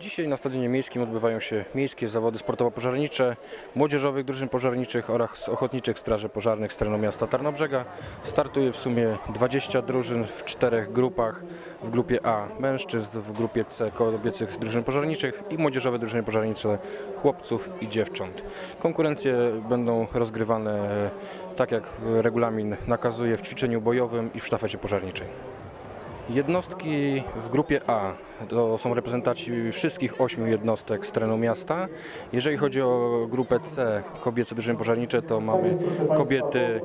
Dzisiaj na Stadionie Miejskim odbywają się miejskie zawody sportowo-pożarnicze, młodzieżowych drużyn pożarniczych oraz ochotniczych straży pożarnych z terenu miasta Tarnobrzega. Startuje w sumie 20 drużyn w czterech grupach. W grupie A mężczyzn, w grupie C kobiecych drużyn pożarniczych i młodzieżowe drużyny pożarnicze chłopców i dziewcząt. Konkurencje będą rozgrywane tak jak regulamin nakazuje w ćwiczeniu bojowym i w sztafecie pożarniczej. Jednostki w grupie A to są reprezentanci wszystkich ośmiu jednostek z terenu miasta. Jeżeli chodzi o grupę C, kobiece drużyny pożarnicze, to mamy kobiety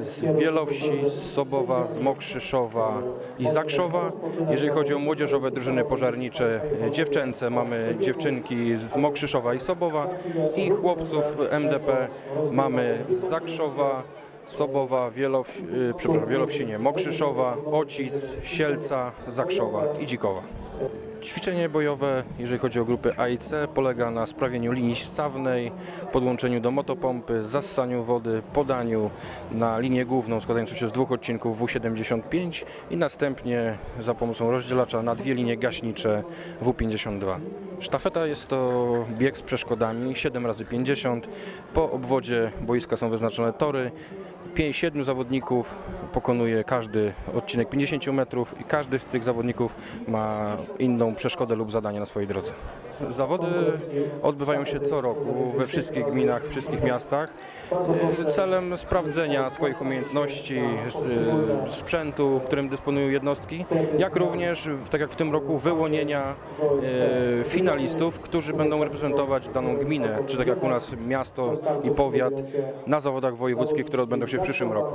z Wielowsi, z Sobowa, z Mokrzyszowa i Zakrzowa. Jeżeli chodzi o młodzieżowe drużyny pożarnicze dziewczęce, mamy dziewczynki z Mokrzyszowa i Sobowa i chłopców MDP mamy z Zakrzowa, Sobowa, Wielow, y, Wielowsinie, Mokrzyszowa, Ocic, Sielca, Zakrzowa i Dzikowa. Ćwiczenie bojowe, jeżeli chodzi o grupy A i C, polega na sprawieniu linii stawnej, podłączeniu do motopompy, zassaniu wody, podaniu na linię główną składającą się z dwóch odcinków W75 i następnie za pomocą rozdzielacza na dwie linie gaśnicze W52. Sztafeta jest to bieg z przeszkodami 7 razy 50 Po obwodzie boiska są wyznaczone tory. Pię- Siedmiu zawodników pokonuje każdy odcinek 50 metrów i każdy z tych zawodników ma inną przeszkodę lub zadanie na swojej drodze. Zawody odbywają się co roku we wszystkich gminach, wszystkich miastach e, celem sprawdzenia swoich umiejętności, e, sprzętu, którym dysponują jednostki, jak również, tak jak w tym roku, wyłonienia e, finalistów, którzy będą reprezentować daną gminę, czy tak jak u nas miasto i powiat na zawodach wojewódzkich, które odbędą się w przyszłym roku.